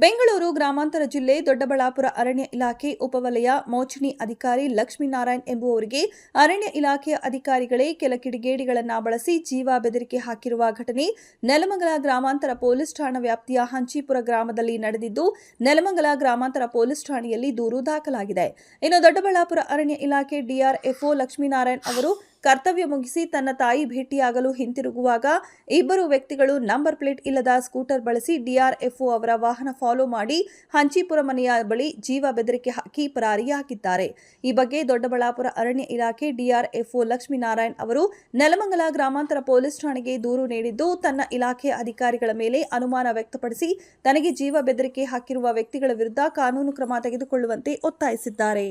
ಬೆಂಗಳೂರು ಗ್ರಾಮಾಂತರ ಜಿಲ್ಲೆ ದೊಡ್ಡಬಳ್ಳಾಪುರ ಅರಣ್ಯ ಇಲಾಖೆ ಉಪವಲಯ ಮೋಚಣಿ ಅಧಿಕಾರಿ ಲಕ್ಷ್ಮೀನಾರಾಯಣ್ ಎಂಬುವರಿಗೆ ಅರಣ್ಯ ಇಲಾಖೆಯ ಅಧಿಕಾರಿಗಳೇ ಕೆಲ ಕಿಡಿಗೇಡಿಗಳನ್ನು ಬಳಸಿ ಜೀವ ಬೆದರಿಕೆ ಹಾಕಿರುವ ಘಟನೆ ನೆಲಮಂಗಲ ಗ್ರಾಮಾಂತರ ಪೊಲೀಸ್ ಠಾಣಾ ವ್ಯಾಪ್ತಿಯ ಹಂಚಿಪುರ ಗ್ರಾಮದಲ್ಲಿ ನಡೆದಿದ್ದು, ನೆಲಮಂಗಲ ಗ್ರಾಮಾಂತರ ಪೊಲೀಸ್ ಠಾಣೆಯಲ್ಲಿ ದೂರು ದಾಖಲಾಗಿದೆ. ಇನ್ನು ದೊಡ್ಡಬಳ್ಳಾಪುರ ಅರಣ್ಯ ಇಲಾಖೆ ಡಿಆರ್ಎಫ್ಒ ಲಕ್ಷ್ಮೀನಾರಾಯಣ್ ಅವರು ಕರ್ತವ್ಯ ಮುಗಿಸಿ ತನ್ನ ತಾಯಿ ಭೇಟಿಯಾಗಲು ಹಿಂತಿರುಗುವಾಗ ಇಬ್ಬರು ವ್ಯಕ್ತಿಗಳು ನಂಬರ್ ಪ್ಲೇಟ್ ಇಲ್ಲದ ಸ್ಕೂಟರ್ ಬಳಸಿ ಡಿಆರ್ಎಫ್ಒ ಅವರ ವಾಹನ ಫಾಲೋ ಮಾಡಿ ಹಂಚಿಪುರ ಮನೆಯ ಬಳಿ ಜೀವ ಬೆದರಿಕೆ ಹಾಕಿ ಪರಾರಿಯಾಗಿದ್ದಾರೆ ಈ ಬಗ್ಗೆ ದೊಡ್ಡಬಳ್ಳಾಪುರ ಅರಣ್ಯ ಇಲಾಖೆ ಡಿಆರ್ಎಫ್ಒ ಲಕ್ಷ್ಮೀನಾರಾಯಣ್ ಅವರು ನೆಲಮಂಗಲ ಗ್ರಾಮಾಂತರ ಪೊಲೀಸ್ ಠಾಣೆಗೆ ದೂರು ನೀಡಿದ್ದು, ತನ್ನ ಇಲಾಖೆ ಅಧಿಕಾರಿಗಳ ಮೇಲೆ ಅನುಮಾನ ವ್ಯಕ್ತಪಡಿಸಿ ತನಗೆ ಜೀವ ಬೆದರಿಕೆ ಹಾಕಿರುವ ವ್ಯಕ್ತಿಗಳ ವಿರುದ್ಧ ಕಾನೂನು ಕ್ರಮ ತೆಗೆದುಕೊಳ್ಳುವಂತೆ ಒತ್ತಾಯಿಸಿದ್ದಾರೆ.